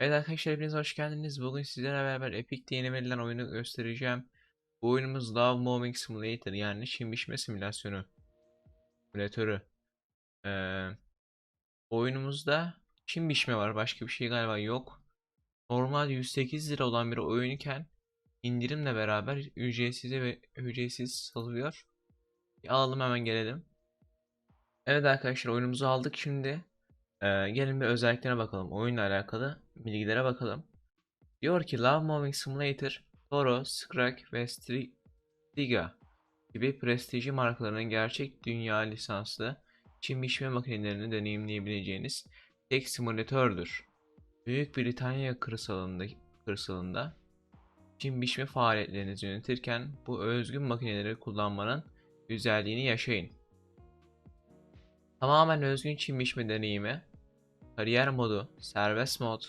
Evet arkadaşlar hepiniz hoş geldiniz. Bugün sizlerle beraber Epic'te yeni verilen oyunu göstereceğim. Bu oyunumuz Love Moving Simulator yani çim biçme simülasyonu. Simülatörü. Ee, oyunumuzda çim biçme var. Başka bir şey galiba yok. Normal 108 lira olan bir oyun iken indirimle beraber ücretsiz ve ücretsiz salıyor. Bir alalım hemen gelelim. Evet arkadaşlar oyunumuzu aldık şimdi. Ee, gelin bir özelliklerine bakalım. Oyunla alakalı bilgilere bakalım. Diyor ki Love Moving Simulator, Toro, Scrag ve Striga gibi prestijli markaların gerçek dünya lisanslı çim biçme makinelerini deneyimleyebileceğiniz tek simülatördür. Büyük Britanya kırsalında, kırsalında çim biçme faaliyetlerinizi yönetirken bu özgün makineleri kullanmanın güzelliğini yaşayın. Tamamen özgün çim biçme deneyimi, kariyer modu, serbest mod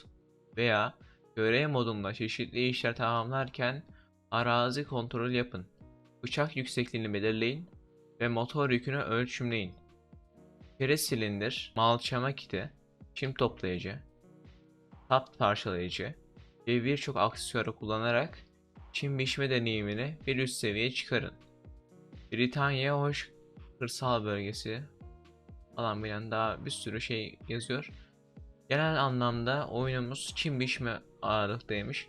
veya görev modunda çeşitli işler tamamlarken arazi kontrol yapın. Bıçak yüksekliğini belirleyin ve motor yükünü ölçümleyin. Kere silindir, malçama kiti, çim toplayıcı, tap parçalayıcı ve birçok aksesuarı kullanarak çim biçme deneyimini bir üst seviyeye çıkarın. Britanya hoş kırsal bölgesi falan bilen daha bir sürü şey yazıyor. Genel anlamda oyunumuz Çin biçme ağırlıktaymış.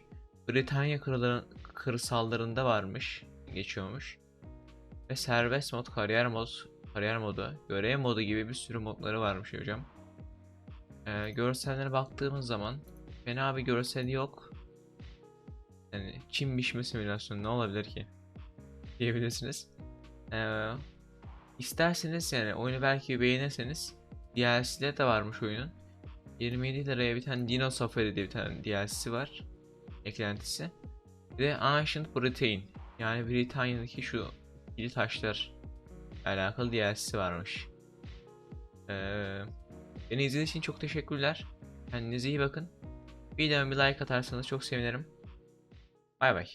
Britanya kırsallarında varmış, geçiyormuş. Ve serbest mod, kariyer mod, kariyer modu, görev modu gibi bir sürü modları varmış hocam. Ee, görsellere baktığımız zaman fena bir görseli yok. Yani Çin biçme simülasyonu ne olabilir ki? Diyebilirsiniz. Ee, isterseniz yani oyunu belki beğenirseniz DLC'leri de varmış oyunun. 27 liraya bir tane Dino Safari diye bir tane DLC'si var. Eklentisi. Bir de Ancient Britain. Yani Britanya'daki şu kili taşlar alakalı DLC'si varmış. Ee, beni izlediğiniz için çok teşekkürler. Kendinize iyi bakın. Videoma bir like atarsanız çok sevinirim. Bay bay.